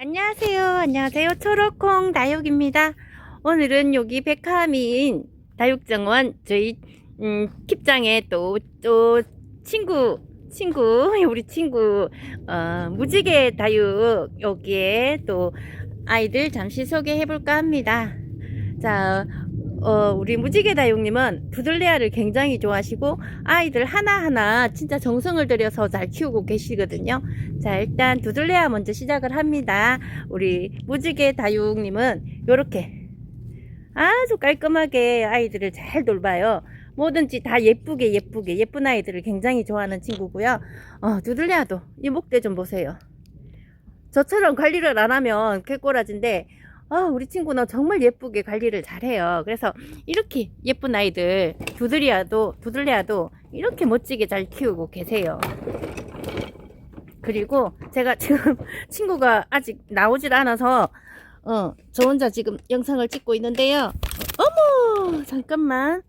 안녕하세요. 안녕하세요. 초록콩 다육입니다. 오늘은 여기 백화민 다육정원 저희 음, 킵장에 또, 또 친구 친구 우리 친구 어, 무지개 다육 여기에 또 아이들 잠시 소개해 볼까 합니다. 자, 어, 우리 무지개 다육님은 두들레아를 굉장히 좋아하시고 아이들 하나하나 진짜 정성을 들여서 잘 키우고 계시거든요. 자, 일단 두들레아 먼저 시작을 합니다. 우리 무지개 다육님은 이렇게 아주 깔끔하게 아이들을 잘 돌봐요. 뭐든지 다 예쁘게 예쁘게 예쁜 아이들을 굉장히 좋아하는 친구고요. 어, 두들레아도 이 목대 좀 보세요. 저처럼 관리를 안 하면 개꼬라진데 아, 우리 친구는 정말 예쁘게 관리를 잘해요. 그래서 이렇게 예쁜 아이들 두들이아도 두들레아도 이렇게 멋지게 잘 키우고 계세요. 그리고 제가 지금 친구가 아직 나오질 않아서 어, 저 혼자 지금 영상을 찍고 있는데요. 어머, 잠깐만.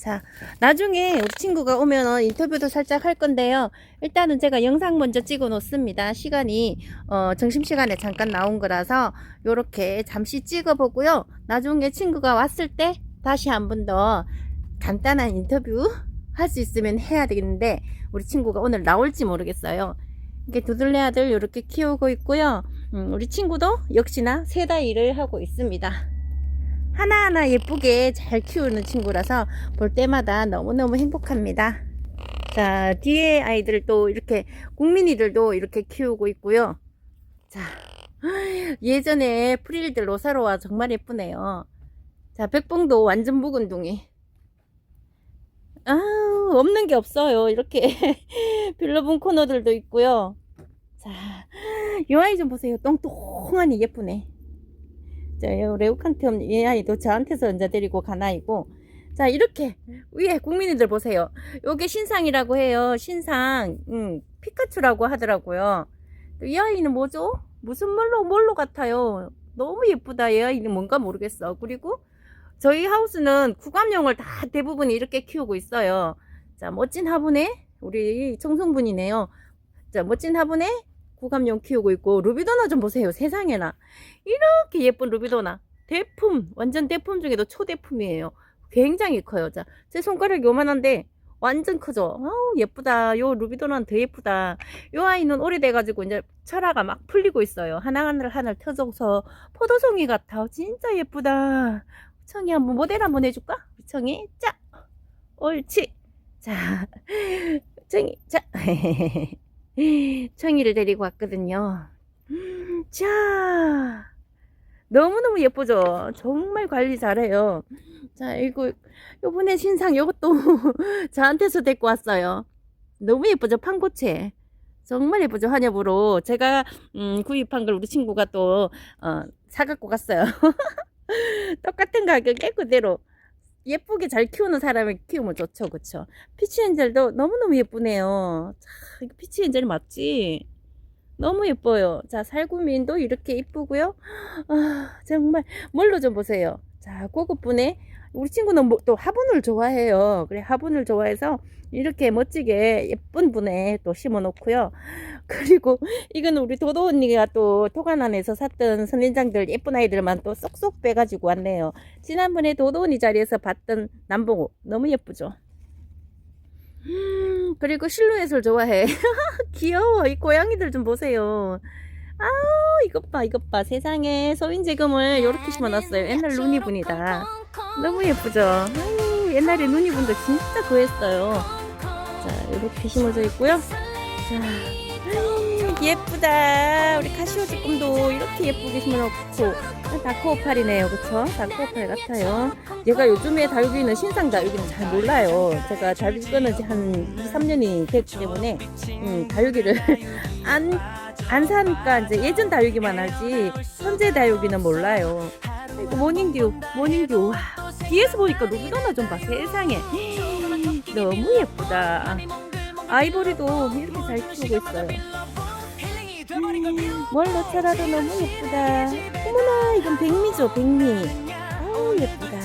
자, 나중에 우리 친구가 오면 인터뷰도 살짝 할 건데요. 일단은 제가 영상 먼저 찍어 놓습니다. 시간이 어, 점심시간에 잠깐 나온 거라서 요렇게 잠시 찍어 보고요. 나중에 친구가 왔을 때 다시 한 번 더 간단한 인터뷰 할 수 있으면 해야 되겠는데 우리 친구가 오늘 나올지 모르겠어요. 이렇게 두들레 아들 이렇게 키우고 있고요. 음, 우리 친구도 역시나 세다 일을 하고 있습니다. 하나하나 예쁘게 잘 키우는 친구라서 볼 때마다 너무너무 행복합니다. 자, 뒤에 아이들도 이렇게 국민이들도 이렇게 키우고 있고요. 자, 예전에 프릴들 로사로와 정말 예쁘네요. 자, 백봉도 완전 묵은둥이. 아, 없는 게 없어요. 이렇게 빌러분 코너들도 있고요. 자, 이 아이 좀 보세요. 똥똥하니 예쁘네. 자, 요 레오칸티엄 이 아이도 저한테서 이제 데리고 간 아이고. 자, 이렇게 위에 국민이들 보세요. 요게 신상이라고 해요. 신상. 음, 피카츄라고 하더라고요. 또이 아이는 뭐죠? 무슨 뭘로 뭘로 같아요. 너무 예쁘다. 이 아이는 뭔가 모르겠어. 그리고 저희 하우스는 구감용을 다 대부분 이렇게 키우고 있어요. 자, 멋진 화분에 우리 청송분이네요. 자, 멋진 화분에 구감용 키우고 있고 루비도나 좀 보세요. 세상에나 이렇게 예쁜 루비도나 대품 완전 대품 중에도 초대품이에요. 굉장히 커요. 자, 제 손가락이 요만한데 완전 크죠. 아우 예쁘다. 요 루비도나는 더 예쁘다. 요 아이는 오래돼가지고 이제 철화가 막 풀리고 있어요. 하나하나 하나 펴져서 포도송이 같아. 진짜 예쁘다. 청이 한번 모델 한번 해줄까? 청이 자, 옳지. 자, 청이 자. 청이를 데리고 왔거든요. 자, 너무너무 예쁘죠? 정말 관리 잘해요. 자, 이거, 요번에 신상 요것도 저한테서 데리고 왔어요. 너무 예쁘죠? 판고체. 정말 예쁘죠? 한엽으로. 제가, 음, 구입한 걸 우리 친구가 또, 어, 사갖고 갔어요. 똑같은 가격에 그대로. 예쁘게 잘 키우는 사람을 키우면 좋죠, 그쵸? 피치 엔젤도 너무너무 예쁘네요. 자, 이거 피치 엔젤 맞지? 너무 예뻐요. 자, 살구민도 이렇게 이쁘고요. 아, 정말 뭘로 좀 보세요. 자, 고급분에 우리 친구는 뭐, 또 화분을 좋아해요. 그래, 화분을 좋아해서 이렇게 멋지게 예쁜 분에 또 심어 놓고요. 그리고 이거는 우리 도도 언니가 또 토간 안에서 샀던 선인장들 예쁜 아이들만 또 쏙쏙 빼가지고 왔네요. 지난번에 도도 언니 자리에서 봤던 남봉호 너무 예쁘죠? 음, 그리고 실루엣을 좋아해. 귀여워. 이 고양이들 좀 보세요. 아우, 이것 봐, 이것 봐. 세상에 소인제금을 이렇게 심어놨어요. 옛날 루니분이다. 너무 예쁘죠? 아유, 옛날에 루니분도 진짜 구했어요. 자, 이렇게 심어져 있고요. 자, 예쁘다. 우리 카시오지 꿈도 이렇게 예쁘게 심어놓고. 다크오팔이네요. 그쵸? 다크오팔 같아요. 얘가 요즘에 다육이는 신상 다육이는 잘 몰라요. 제가 다육이 끊은 지 한 2, 3년이 됐기 때문에 음, 다육이를 안, 안 사니까 이제 예전 다육이만 알지 현재 다육이는 몰라요. 이거 모닝듀, 모닝듀. 와, 뒤에서 보니까 루비도나 좀 봐. 세상에. 너무 예쁘다. 아이보리도 이렇게 잘 키우고 있어요. 뭘로 찾아도 너무 예쁘다. 어머나, 이건 백미죠, 백미. 아우, 예쁘다.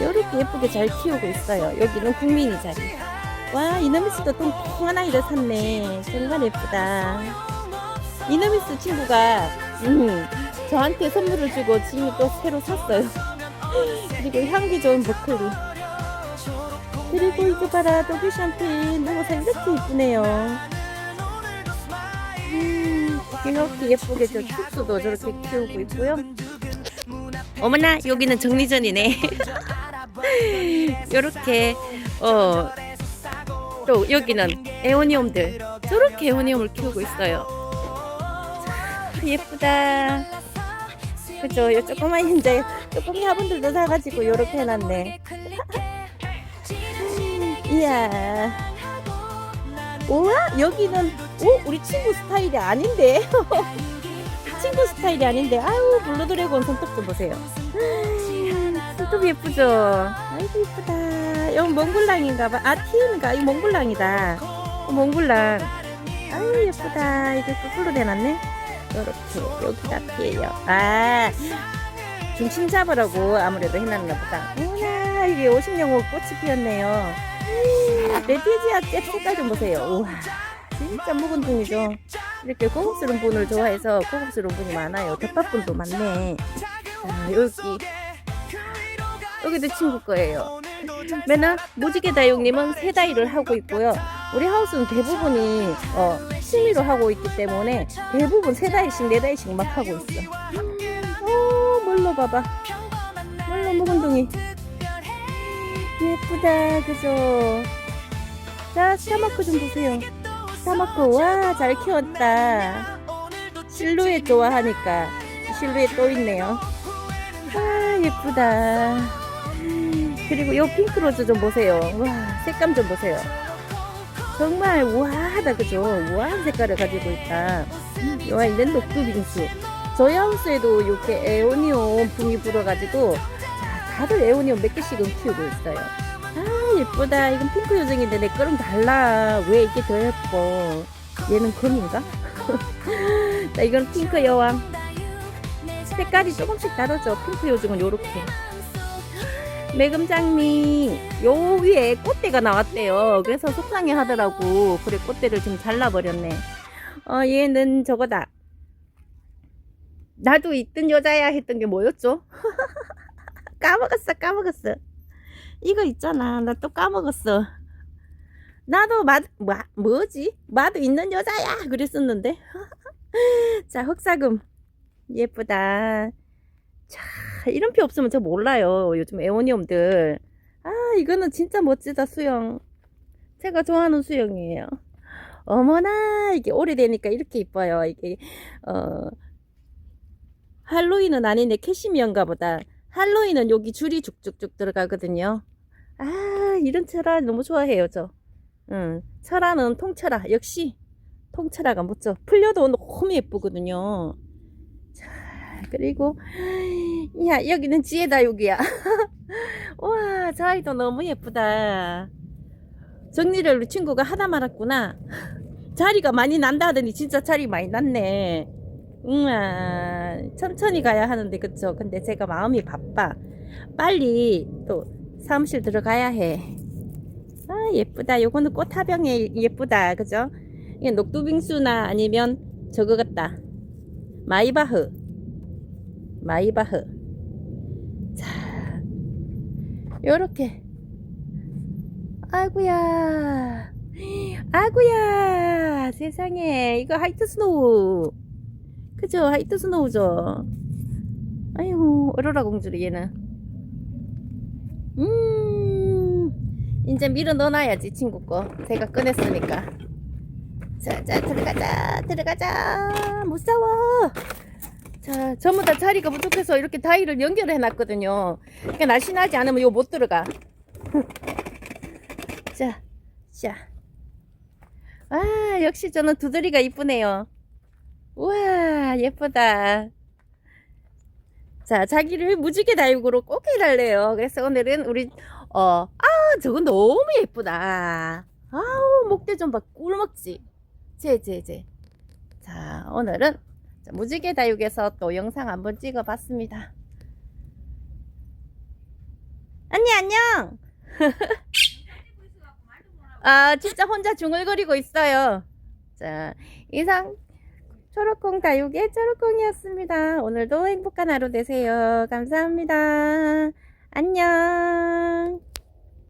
이렇게 예쁘게 잘 키우고 있어요. 여기는 국민이 자리. 와, 이놈의 씨도 통통한 아이를 샀네. 정말 예쁘다. 이너미스 친구가 음, 저한테 선물을 주고 지금 또 새로 샀어요. 그리고 향기 좋은 버클리. 그리고 이거 봐라 독일 샴페인 누워서 이렇게 이쁘네요. 음, 이렇게 예쁘게 저 촉수도 저렇게 키우고 있고요. 어머나 여기는 정리전이네. 요렇게 어. 또 여기는 에오니움들 저렇게 에오니움을 키우고 있어요. 참 예쁘다. 그죠? 요 조그만 현재 조그미 화분들도 사가지고 요렇게 해놨네. 이야. 우와 여기는 오 우리 친구 스타일이 아닌데. 친구 스타일이 아닌데. 아유 블루드래곤 손톱 좀 보세요. 손톱 예쁘죠? 아이고 예쁘다. 여기 몽블랑인가봐. 아 티인가? 이 몽블랑이다. 어, 몽블랑. 아유 예쁘다. 이게 거꾸로 내놨네. 이렇게 여기가 피해요. 아 중심 잡으라고 아무래도 해놨나 보다. 어머나 이게 50년호 꽃이 피었네요 레티지아 잽 색깔 좀 보세요. 우와 진짜 묵은 분이죠. 이렇게 고급스러운 분을 좋아해서 고급스러운 분이 많아요. 대파분도 많네. 자, 여기. 여기도 친구 거예요. 맨날 무지개 다육님은 세 다이를 하고 있고요. 우리 하우스는 대부분이 어, 취미로 하고 있기 때문에 대부분 세 다이씩 네 다이씩 막 하고 있어. 어 멀로 봐봐. 멀로 묵은 둥이 예쁘다 그죠? 자 스타마크 좀 보세요. 스타마크 와잘 키웠다. 실루엣 좋아하니까 실루엣 또 있네요. 아 예쁘다. 그리고 요 핑크로즈 좀 보세요. 와 색감 좀 보세요. 정말 우아하다 그죠? 우아한 색깔을 가지고 있다. 여와 있는 녹두 빙수. 저희 하우스에도 이렇게 에오니온 붕이 불어가지고 자, 다들 에오니온 몇 개씩은 키우고 있어요. 아 예쁘다. 이건 핑크 요정인데 내 거랑 달라. 왜 이게 더 예뻐? 얘는 금인가? 자 이건 핑크 여왕. 색깔이 조금씩 다르죠. 핑크 요정은 요렇게. 매금장미. 요 위에 꽃대가 나왔대요. 그래서 속상해 하더라고. 그래 꽃대를 좀 잘라버렸네. 어 얘는 저거다. 나도 있던 여자야 했던 게 뭐였죠? 까먹었어 까먹었어. 이거 있잖아. 나 또 까먹었어. 나도 마, 뭐, 뭐지? 마도 있는 여자야! 그랬었는데. 자 흑사금. 예쁘다. 자 이런 표 없으면 저 몰라요 요즘 에오니움들. 아 이거는 진짜 멋지다 수영. 제가 좋아하는 수영이에요. 어머나 이게 오래되니까 이렇게 이뻐요. 이게 어 할로윈은 아닌데 캐시미어인가 보다 할로윈은 여기 줄이 쭉쭉쭉 들어가거든요. 아 이런 철화 너무 좋아해요 저. 응, 철화는 통철화. 역시 통철화가 멋져. 풀려도 너무 예쁘거든요. 자 그리고 야 여기는 지혜다 여기야. 와 저 아이도 너무 예쁘다. 정리를 친구가 하다 말았구나. 자리가 많이 난다 하더니 진짜 자리 많이 났네 우와 천천히 가야 하는데 그쵸 근데 제가 마음이 바빠 빨리 또 사무실 들어가야 해. 아 예쁘다. 요거는 꽃화병에 예쁘다. 그죠? 이게 녹두빙수나 아니면 저거 같다. 마이바흐. 마이바흐. 자, 요렇게. 아이구야. 아이구야. 세상에. 이거 하이트 스노우. 그죠? 하이트 스노우죠. 아이고, 어로라 공주리 얘는. 음, 이제 밀어 넣어놔야지, 친구 거. 제가 꺼냈으니까. 자, 자, 들어가자, 들어가자. 무서워. 자, 전부 다 자리가 부족해서 이렇게 다이를 연결해 놨거든요. 그러니까 날씬하지 않으면 이거 못 들어가. 자, 자. 아, 역시 저는 두드리가 이쁘네요. 우와, 예쁘다. 자, 자기를 무지개 다육으로 꼭 해달래요. 그래서 오늘은 우리, 어, 아, 저건 너무 예쁘다. 아우, 목대 좀 봐. 꿀먹지. 제, 제, 제. 자, 오늘은 자, 무지개 다육에서 또 영상 한번 찍어 봤습니다. 언니, 안녕! 아, 진짜 혼자 중얼거리고 있어요. 자, 이상, 초록콩 다육의 초록콩이었습니다. 오늘도 행복한 하루 되세요. 감사합니다. 안녕.